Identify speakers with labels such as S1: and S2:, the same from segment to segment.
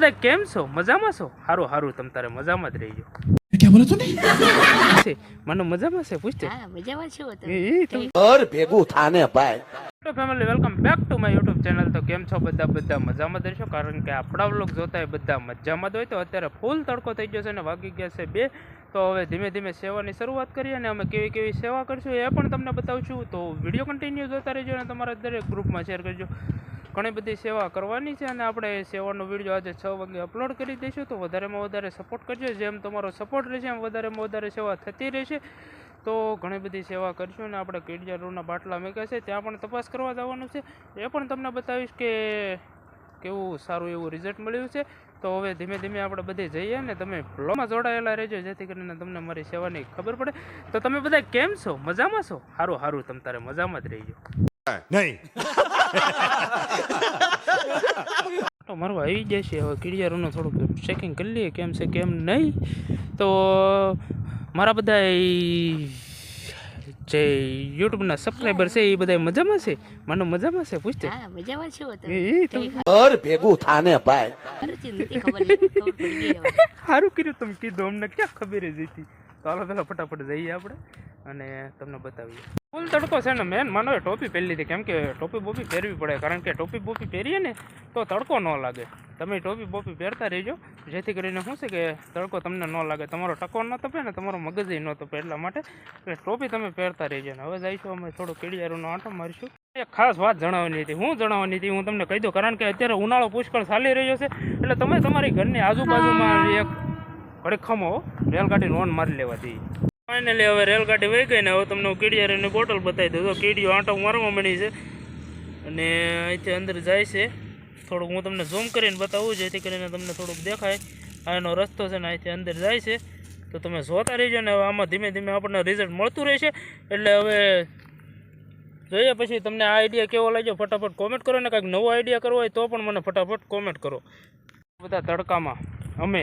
S1: બધા કેમ છો? મજામાં છો? હારું હારું તમ તારે મજામાં જ રહીજો. મજામાં welcome
S2: back to my YouTube
S1: channel તો કેમ છો બધા? બધા મજામાં રહેશો? કારણ કે આપણા વ્લોગ જોતા હોય બધા મજામાં જ હોય. તો અત્યારે ફૂલ તડકો થઈ ગયો છે અને વાગી ગયા છે બે. તો હવે ધીમે ધીમે સેવાની શરૂઆત કરીએ અને અમે કેવી કેવી સેવા કરશું એ પણ તમને બતાવશું તો વીડિયો કન્ટિન્યુ જોતા રહેજો અને તમારા દરેક ગ્રુપમાં શેર કરજો. ઘણી બધી સેવા કરવાની છે અને આપણે સેવાનો વીડિયો આજે છ વાગે અપલોડ કરી દઈશું. તો વધારેમાં વધારે સપોર્ટ કરજો. જેમ તમારો સપોર્ટ રહેશે, એમ વધારેમાં વધારે સેવા થતી રહેશે. તો ઘણી બધી સેવા કરીશું અને આપણે કેડિયા રોડના બાટલા મેકા છે. ત્યાં પણ તપાસ કરવા જવાનું છે. એ પણ તમને બતાવીશ કે કેવું સારું એવું રિઝલ્ટ મળ્યું છે. તો હવે ધીમે ધીમે આપણે બધે જઈએ અને તમે બ્લોગમાં જોડાયેલા રહેજો. જેથી કરીને તમને મારી સેવાની ખબર પડે. તો તમે બધા કેમ છો? મજામાં છો? સારું સારું તમ તારે મજામાં જ રહીજો.
S3: नहीं
S1: તો મારું આવી જશે હવે કીડિયારોનું થોડુંક ચેકિંગ કરી લઈએ કેમ છે કેમ નહીં. તો મારા બધા જે યુટ્યુબના સબસ્ક્રાઈબર છે એ બધા મજામાં છે? મને મજામાં છે? પૂછતે
S2: હા મજામાં છો તમે.
S1: એ તો
S4: ઘર ભેગું થાને ભાઈ.
S1: સારું કર્યું તમે કીધું અમને ક્યાં ખબર જ હતી. તો હાલો પેલા ફટાફટ જઈએ આપણે અને તમને બતાવીએ. ફૂલ તડકો છે ને મેન, માનો ટોપી પહેરી લીધી. કેમ કે ટોપી બોપી પહેરવી પડે. કારણ કે ટોપી બોપી પહેરીએ ને તો તડકો ન લાગે. તમે ટોપી બોપી પહેરતા રહેજો. જેથી કરીને શું છે કે તડકો તમને ન લાગે. તમારો ટકો ન તપે ને તમારો મગજ ન તપે. એટલા માટે એટલે ટોપી તમે પહેરતા રહેજો ને. હવે જઈશું અમે થોડો કેડિયારોનો આંટો મારીશું. એક ખાસ વાત જણાવવાની હતી. હું જણાવવાની હતી? હું તમને કહી દઉં. કારણ કે અત્યારે ઉનાળો પુષ્કળ ચાલી રહ્યો છે. એટલે તમે તમારી ઘરની આજુબાજુમાં એક ઘડીક રેલગાડીને રેલગાડી લોન મારી લેવાથી ફાઇનલી હવે રેલગાડી વહી ગઈ ને હવે તમને હું બોટલ બતાવી દઉં. તો કીડીઓ આંટો મારવા મળી છે અને અહીંથી અંદર જાય છે. થોડુંક હું તમને ઝૂમ કરીને બતાવું, જેથી કરીને તમને થોડુંક દેખાય. આ એનો રસ્તો છે ને અહીંથી અંદર જાય છે. તો તમે જોતા રહેજો ને હવે આમાં ધીમે ધીમે આપણને રિઝલ્ટ મળતું રહેશે. એટલે હવે જોઈએ પછી તમને આ આઈડિયા કેવો લાગ્યો, ફટાફટ કોમેન્ટ કરો ને કાંઈક નવો આઈડિયા કરવો હોય તો પણ મને ફટાફટ કોમેન્ટ કરો. બધા તડકામાં અમે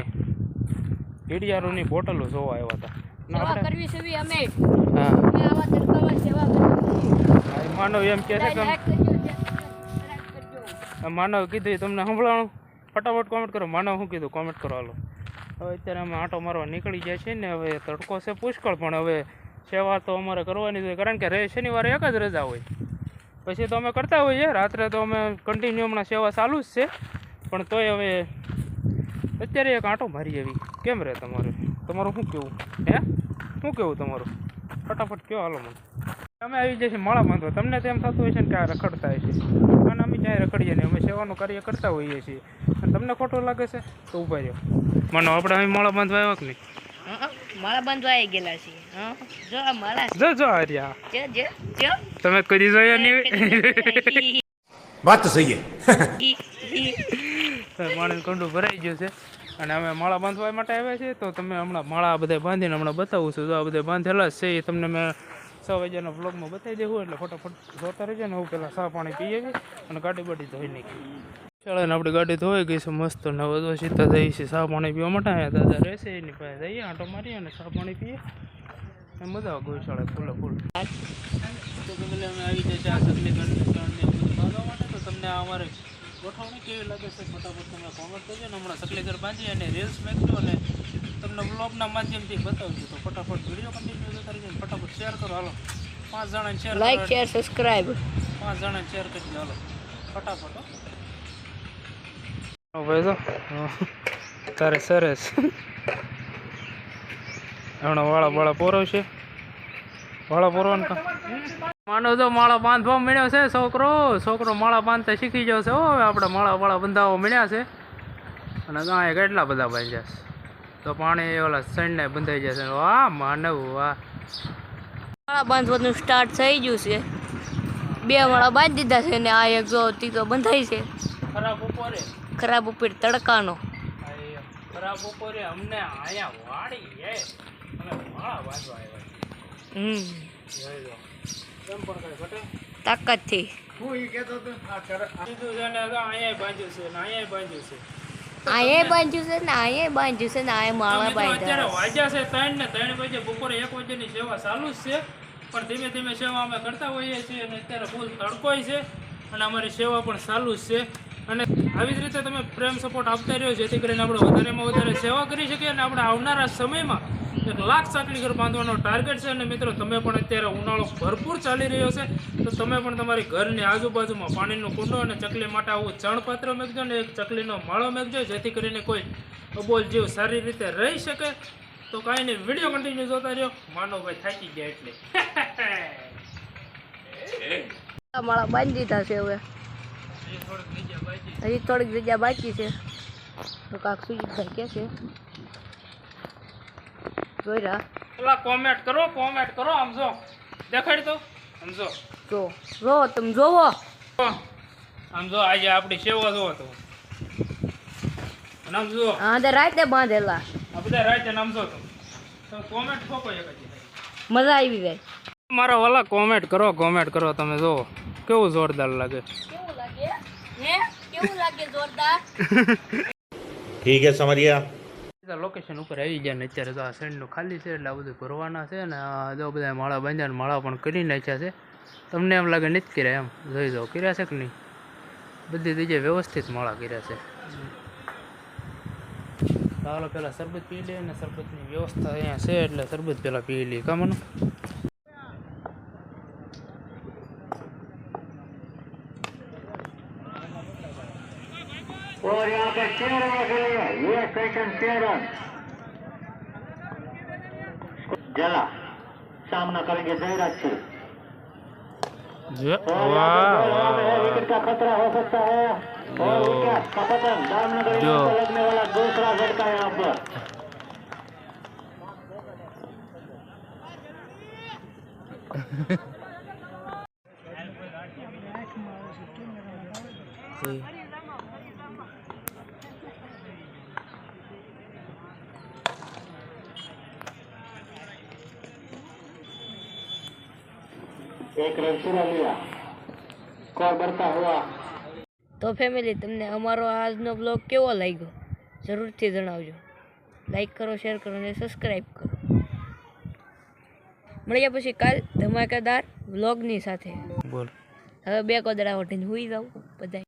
S1: કીડિયારોની બોટલો જોવા આવ્યા હતા.
S2: સેવા કરવી છે અમે.
S1: હા.
S2: અમે આવા તડકામાં સેવા કરવી
S1: માનવ એમ કહે છે કે માનવ કીધું તમને સંભળાણું? ફટાફટ કોમેન્ટ કરો. માનવ શું કીધું? કોમેન્ટ કરો હાલો. હવે અત્યારે અમે આંટો મારવા નીકળી જાય છે ને હવે તડકો છે પુષ્કળ પણ હવે સેવા તો અમારે કરવાની છે કારણ કે રે શનિવારે એક જ રજા હોય. પછી તો અમે કરતા હોઈએ. રાત્રે તો અમે કન્ટિન્યુ હમણાં સેવા ચાલુ જ છે. પણ તોય હવે અત્યારે એક આંટો મારી આવી. કેમ રહે તમારે? તમારું શું કેવું? હે? શું કેવું તમારું? ફટાફટ કહો હાલો મને. અમે આવી જઈએ માળા બાંધવા તમને તો એમ થતું હોય છે ને કે આ રખડતા છે અને અમે જ્યાં રખડીએ ને અમે સેવાનું કાર્ય કરતા હોઈએ છીએ. અને તમને ખોટો લાગે છે તો ઊભા રહ્યો મને આપણે અહીં માળા બાંધવા આવ્યા કે નહીં?
S2: માળા બાંધવા આવી ગયેલા છીએ. જો આ માળા
S1: જો જો
S2: આર્યા. જો જો
S1: તમે કરી જોયા નહીં?
S3: વાત તો સહી છે
S1: માણસ કંડું ભરાઈ ગયું છે. અને અમે માળા બાંધવા માટે આવ્યા છીએ, તો તમે હમણાં માળા બધા બાંધીને હમણાં બતાવું છું. તો આ બધા બાંધેલા છે, એ તમને મેં છ વાગ્યાના બ્લોગમાં બતાવી દેવું, એટલે ફટાફટ જોતા રહેજો ને હું પહેલાં સા પાણી પીએ અને ગાડી બાડી ધોઈ નાખી ચાલો ને આપણી ગાડી ધોઈ ગઈ છે મસ્ત ને હવે તો સીધા જઈએ છીએ સા પાણી પીવા માટે. અહીંયા દાદા રહેશે, એની પાસે જઈએ, આંટો મારીએ અને સા પાણી પીએ. એમ મજા આવે ગોશાળે ફૂલે ફૂલ. તો અમે આવી છે આ સગલી બધું બાંધવા માટે તો તમને અમારે ગોઠવણી કેવી લાગે છે? ફટાફટ તમે કોમેન્ટ કરજો ને હમણાં સગલી ઘર બાંધી અને રીલ્સ મેકજો અને તમને બ્લોગના માધ્યમથી બતાવજો. તો ફટાફટ વીડિયો કન્ટિન્યુ જતા રહેજો ફટાફટ શેર કરો. હાલો. પાંચ જણાને શેર
S2: લાઈક શેર સબસ્ક્રાઇબ
S1: પાંચ જણાને શેર કરજો હાલો. ફટાફટ ભાઈ તો તારે સરસ. હમણાં વાળા વાળા પોરો છે વાળા પોરવાનું માનો તો માળા બાંધવા મળ્યો છે છોકરો છોકરો માળા બાંધતા શીખી ગયો છે હવે આપણે માળા વાળા બંધાવા મળ્યા છે. અને ગાય કેટલા બધા બાંધ્યા છે. તો પાણી ઓલા સણને બંધાઈ જશે વાહ માનવ વાહ.
S2: માળા બાંધવાનું સ્ટાર્ટ થઈ ગયું છે. બે માળા બાંધી દીધા છે ને આ એક જો તીતો બંધાઈ છે.
S1: ખરાબ બપોરે
S2: ખરાબ ઉપર તડકાનો.
S1: ખરાબ બપોરે અમને આયા વાડી હે અમે માળા બાંધવા આવ્યા
S2: હમ. તાકાતથી.
S1: અહીંયા બાંધ્યું છે ને અહીંયા બાંધ્યું છે.
S2: અહીંયા બાંધ્યું છે ને છે ને અહીંયા માળા બાંધ્યા
S1: વાગ્યા છે ત્રણ ને ત્રણ વાગે બપોરે એક વાગ્યાની સેવા ચાલુ જ છે પણ ધીમે ધીમે સેવા અમે કરતા હોઈએ છીએ અને અત્યારે ફૂલ તડકોય છે અને અમારી સેવા પણ ચાલુ જ છે. અને આવી જ રીતે તમે પ્રેમ સપોર્ટ આપતા રહ્યો જેથી કરીને આપણે વધારેમાં વધારે સેવા કરી શકીએ અને આપણે આવનારા સમયમાં એક લાખ સાંકડી ઘર બાંધવાનો ટાર્ગેટ છે. અને મિત્રો તમે પણ અત્યારે ઉનાળો ભરપૂર ચાલી રહ્યો છે. તો તમે પણ તમારી ઘરની આજુબાજુમાં પાણીનો કુંડો અને ચકલી માટે આવું ચણપાત્ર મેકજો અને એક ચકલીનો માળો મેકજો જેથી કરીને કોઈ અબોલ જીવ સારી રીતે રહી શકે. તો કાંઈ નહીં વીડિયો કન્ટિન્યુ જોતા રહ્યો. માનવભાઈ થાકી ગયા એટલે.
S2: માળા બાંધી દીધા છે હવે. હજી થોડીક જગ્યા બાકી છે. તો કાક સુજીતભાઈ કે છે. જોઈ રહ્યા
S1: પેલા કોમેન્ટ કરો કોમેન્ટ કરો આમ જો દેખાડી તો આમ જો
S2: જો જો તમે જોવો
S1: આમ જો આજે આપણી સેવા જોવો તો અને આમ જો
S2: હા તે રાતે બાંધેલા
S1: આ બધા રાતે નામ જો તો તમે કોમેન્ટ ઠોકો એક જ
S2: મજા આવી જાય
S1: મારા વાલા કોમેન્ટ કરો કોમેન્ટ કરો તમે જો કેવું જોરદાર લાગે
S2: કેવું લાગે હે કેવું લાગે જોરદાર
S3: ठीक है समझिया
S1: લોકેશન ઉપર આવી ગયા ને અત્યારે તો આ સેન્ડનું ખાલી છે એટલે આ બધું ભરવાના છે ને જો બધા માળા બાંધ્યા માળા પણ કરી નાખ્યા છે તમને એમ લાગે નથી કર્યા એમ જોઈ જાઓ કર્યા છે કે નહીં બધી જગ્યાએ વ્યવસ્થિત માળા કર્યા છે ચાલો પહેલાં શરબત પી લઈએ અને શરબતની વ્યવસ્થા અહીંયા છે એટલે શરબત પહેલાં પી લઈએ કામ
S5: Oh, yeah. पे शेयरों के लिए ये सेकंड शेयरन जला सामना करेंगे जयराज सिंह
S1: જો
S5: और यहाँ पे बॉल यहाँ पे है, विकेट का खतरा हो सकता है और विकेट का पतन दामनगर
S1: जो।
S5: यहाँ पे लगने वाला दूसरा झटका यहाँ पर
S2: તો ફેમિલી તમને અમારો આજનો બ્લોગ કેવો લાગ્યો? જરૂરથી જણાવજો. લાઈક કરો શેર કરો અને સબસ્ક્રાઈબ કરો. મળ્યા પછી કાલ ધમાકેદાર બ્લોગની સાથે. હવે બે કોદડા હોટીને હોઈ જાઉં બધા